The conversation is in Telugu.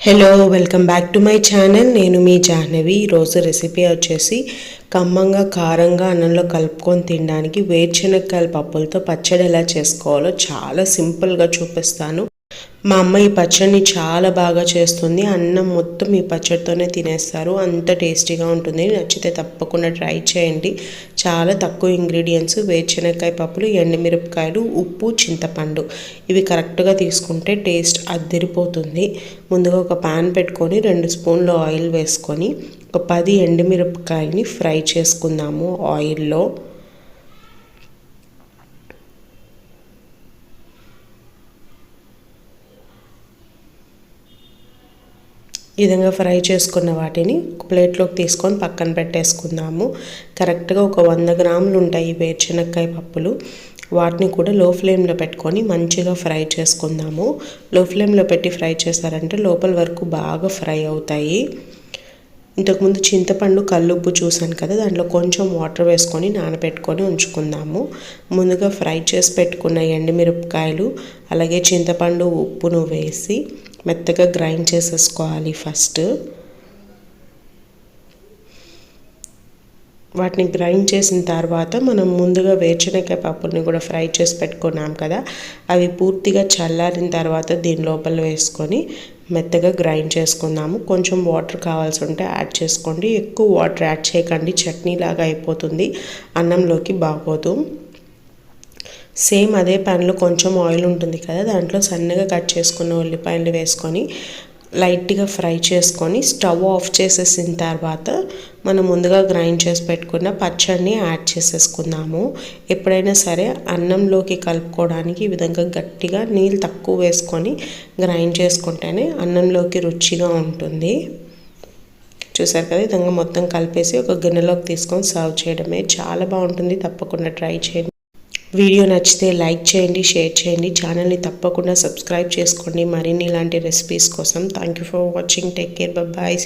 Hello welcome back to my channel నేను మీ జాహ్నవి. ఈరోజు రెసిపీ వచ్చేసి కమ్మంగా కారంగా అన్నంలో కలుపుకొని తినడానికి వేరుశనక్కాయల పప్పులతో పచ్చడి ఎలా చేసుకోవాలో చాలా సింపుల్గా చూపిస్తాను. మా అమ్మ ఈ పచ్చడిని చాలా బాగా చేస్తుంది. అన్నం మొత్తం ఈ పచ్చడితోనే తినేస్తారు. అంత టేస్టీగా ఉంటుంది. నచ్చితే తప్పకుండా ట్రై చేయండి. చాలా తక్కువ ఇంగ్రీడియంట్స్ వేరుశనగకాయ పప్పులు ఎండుమిరపకాయలు ఉప్పు చింతపండు. ఇవి కరెక్ట్గా తీసుకుంటే టేస్ట్ అద్దరిపోతుంది. ముందుగా ఒక పాన్ పెట్టుకొని రెండు స్పూన్లు ఆయిల్ వేసుకొని ఒక పది ఎండుమిరపకాయని ఫ్రై చేసుకుందాము ఆయిల్లో. ఈ విధంగా ఫ్రై చేసుకున్న వాటిని ఒక ప్లేట్లోకి తీసుకొని పక్కన పెట్టేసుకుందాము. కరెక్ట్గా ఒక వంద గ్రాములు ఉంటాయి వేరుశనక్కాయ పప్పులు. వాటిని కూడా లో ఫ్లేమ్లో పెట్టుకొని మంచిగా ఫ్రై చేసుకుందాము. లో ఫ్లేమ్లో పెట్టి ఫ్రై చేస్తారంటే లోపల వరకు బాగా ఫ్రై అవుతాయి. ఇంతకుముందు చింతపండు కల్లుప్పు చూసాను కదా దాంట్లో కొంచెం వాటర్ వేసుకొని నానబెట్టుకొని ఉంచుకుందాము. ముందుగా ఫ్రై చేసి పెట్టుకున్న ఎండుమిరపకాయలు అలాగే చింతపండు ఉప్పును వేసి మెత్తగా గ్రైండ్ చేసేసుకోవాలి ఫస్ట్. వాటిని గ్రైండ్ చేసిన తర్వాత మనం ముందుగా వేరుశనగకాయ పప్పుని కూడా ఫ్రై చేసి పెట్టుకున్నాం కదా అవి పూర్తిగా చల్లారిన తర్వాత దీని లోపల వేసుకొని మెత్తగా గ్రైండ్ చేసుకుందాము. కొంచెం వాటర్ కావాల్సి ఉంటే యాడ్ చేసుకోండి. ఎక్కువ వాటర్ యాడ్ చేయకండి. చట్నీ లాగా అయిపోతుంది. అన్నంలోకి బాగోదు. సేమ్ అదే ప్యాన్లో కొంచెం ఆయిల్ ఉంటుంది కదా దాంట్లో సన్నగా కట్ చేసుకున్న ఉల్లిపాయలు వేసుకొని లైట్గా ఫ్రై చేసుకొని స్టవ్ ఆఫ్ చేసేసిన తర్వాత మనం ముందుగా గ్రైండ్ చేసి పెట్టుకున్న పచ్చడిని యాడ్ చేసేసుకుందాము. ఎప్పుడైనా సరే అన్నంలోకి కలుపుకోవడానికి ఈ విధంగా గట్టిగా నీళ్ళు తక్కువ వేసుకొని గ్రైండ్ చేసుకుంటేనే అన్నంలోకి రుచిగా ఉంటుంది. చూసారు కదా విధంగా మొత్తం కలిపేసి ఒక గిన్నెలోకి తీసుకొని సర్వ్ చేయడమే. చాలా బాగుంటుంది తప్పకుండా ట్రై చేయండి. వీడియో నచ్చితే లైక్ చేయండి షేర్ చేయండి. ఛానల్ని తప్పకుండా సబ్స్క్రైబ్ చేసుకోండి. మరిన్ని ఇలాంటి రెసిపీస్ కోసం thank you for watching take care bye